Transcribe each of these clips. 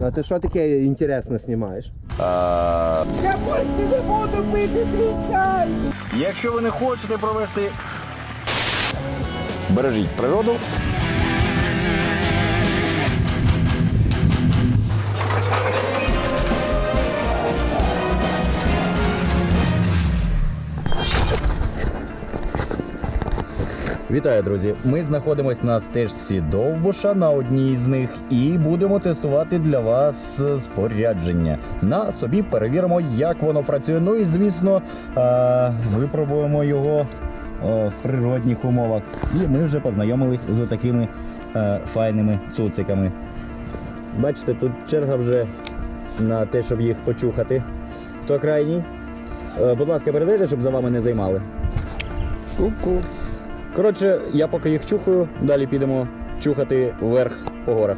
А ти що таке інтересне знімаєш? Якщо ви не хочете провести. Бережіть природу. Вітаю, друзі! Ми знаходимося на стежці Довбуша на одній з них і будемо тестувати для вас е, спорядження. На собі перевіримо, як воно працює. Ну і звісно, е, випробуємо його в природних умовах. І ми вже познайомились з такими е, файними цуциками. Бачите, тут черга вже на те, щоб їх почухати. Хто крайній? Будь ласка, передайте, щоб за вами не займали. Ку-ку. Коротше, я поки їх чухаю, далі підемо чухати вверх по горах.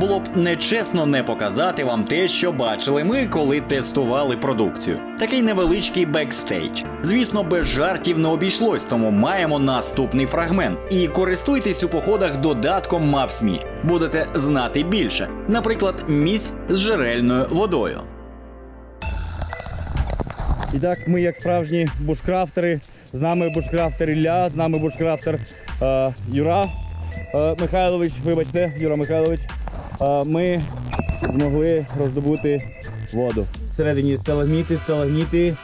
Було б нечесно не показати вам те, що бачили ми, коли тестували продукцію. Такий невеличкий бекстейдж. Звісно, без жартів не обійшлось, тому маємо наступний фрагмент. І користуйтесь у походах додатком Maps.me. Будете знати більше. Наприклад, місць з джерельною водою. І так, ми, як справжні бушкрафтери, з нами бушкрафтер Ілля, з нами бушкрафтер е, Юра е, Михайлович, вибачте, Юра Михайлович. Е, ми змогли роздобути воду. Всередині сталагміти, сталагміти.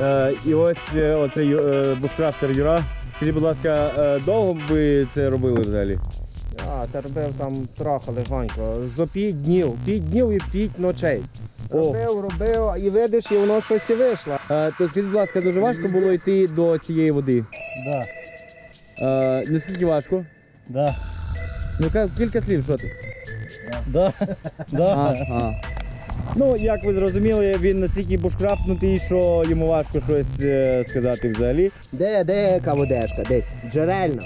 Е, і ось е, оцей е, бушкрафтер Юра. Скажіть, будь ласка, е, довго ви це робили взагалі? А, та робив там трохи легонько. За п'ять днів. П'ять днів і п'ять ночей. Робив, робив, і видиш, і воно щось і вийшло. Е, то скажіть, будь ласка, дуже важко було йти до цієї води. Да, Е, наскільки важко? да, Ну, ка- кілька слів, що ти? да, да. Ага. Ну, як ви зрозуміли, він настільки бушкрафтнутий, що йому важко щось е, сказати взагалі. Де, де яка водешка? Десь. Джерельна.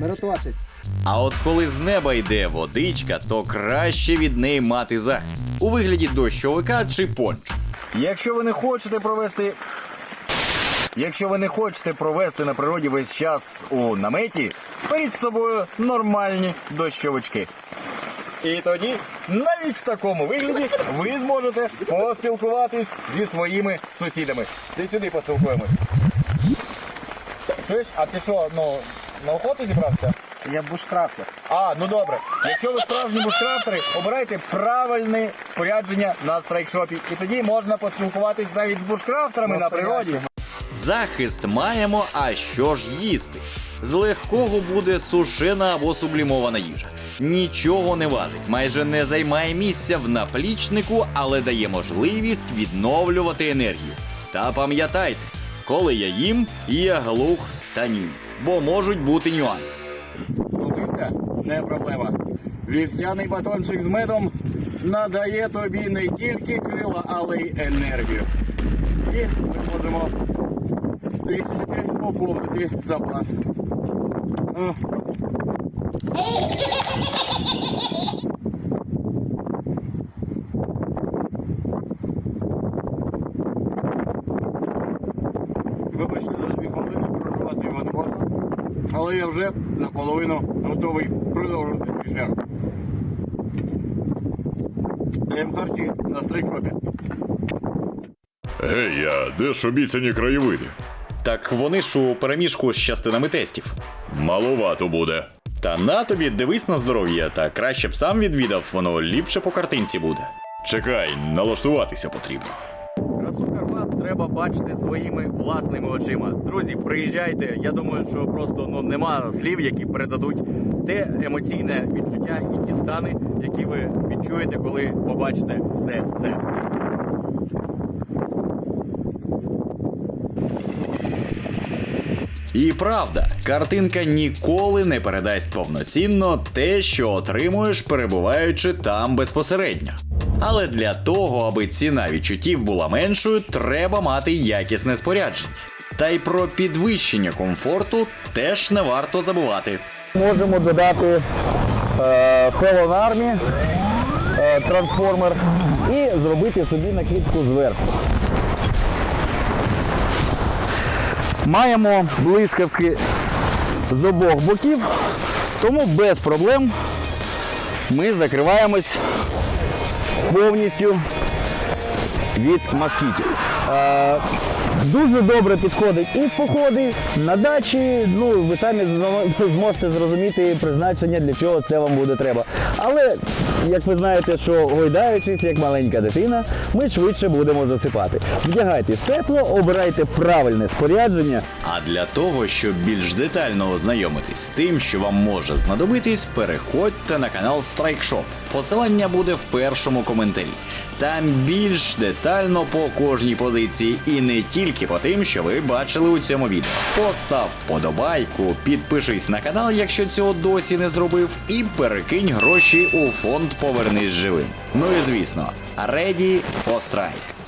Мироточить. А от коли з неба йде водичка, то краще від неї мати захист у вигляді дощовика чи пончо. Якщо ви не хочете провести. Якщо ви не хочете провести на природі весь час у наметі, беріть з собою нормальні дощовички. І тоді, навіть в такому вигляді, ви зможете поспілкуватись зі своїми сусідами. Ти сюди поспілкуємось. Чуєш, а ти що, ну, на охоту зібрався? Я бушкрафтер. А, ну добре. Якщо ви справжні бушкрафтери, обирайте правильне спорядження на страйкшопі. І тоді можна поспілкуватись навіть з бушкрафтерами на природі. Захист маємо, а що ж їсти? З легкого буде сушена або сублімована їжа. Нічого не важить, майже не займає місця в наплічнику, але дає можливість відновлювати енергію. Та пам'ятайте, коли я їм, я глух та нім, бо можуть бути нюанси. Втомився? Не проблема. Вівсяний батончик з медом надає тобі не тільки крила, але й енергію. І ми можемо трішечки поповнити запас. Вибачте, за дві хвилини проживати його не можна. Але я вже наполовину готовий продовжувати свій шлях. Даємо харчі на стрейкшопі. Гей, а де ж обіцяні краєвиди? Так вони ж у переміжку з частинами тестів. Маловато буде. Та на тобі дивись на здоров'я, та краще б сам відвідав, воно ліпше по картинці буде. Чекай, налаштуватися потрібно. Карпат треба бачити своїми власними очима. Друзі, приїжджайте. Я думаю, що просто ну нема слів, які передадуть те емоційне відчуття і ті стани, які ви відчуєте, коли побачите все це. І правда, картинка ніколи не передасть повноцінно те, що отримуєш, перебуваючи там безпосередньо. Але для того, аби ціна відчуттів була меншою, треба мати якісне спорядження. Та й про підвищення комфорту теж не варто забувати. Можемо додати е, Felon е, трансформер і зробити собі накидку зверху. Маємо блискавки з обох боків, тому без проблем ми закриваємось повністю від москітів. Дуже добре підходить і в походи на дачі. Ну ви самі зможете зрозуміти призначення, для чого це вам буде треба. Але як ви знаєте, що гойдаючись як маленька дитина, ми швидше будемо засипати. Вдягайтесь тепло, обирайте правильне спорядження. А для того, щоб більш детально ознайомитись з тим, що вам може знадобитись, переходьте на канал Strike Shop. Посилання буде в першому коментарі. Там більш детально по кожній позиції і не тільки по тим, що ви бачили у цьому відео. Постав вподобайку, підпишись на канал, якщо цього досі не зробив, і перекинь гроші у фонд Повернись живим. Ну і звісно, Ready for Strike.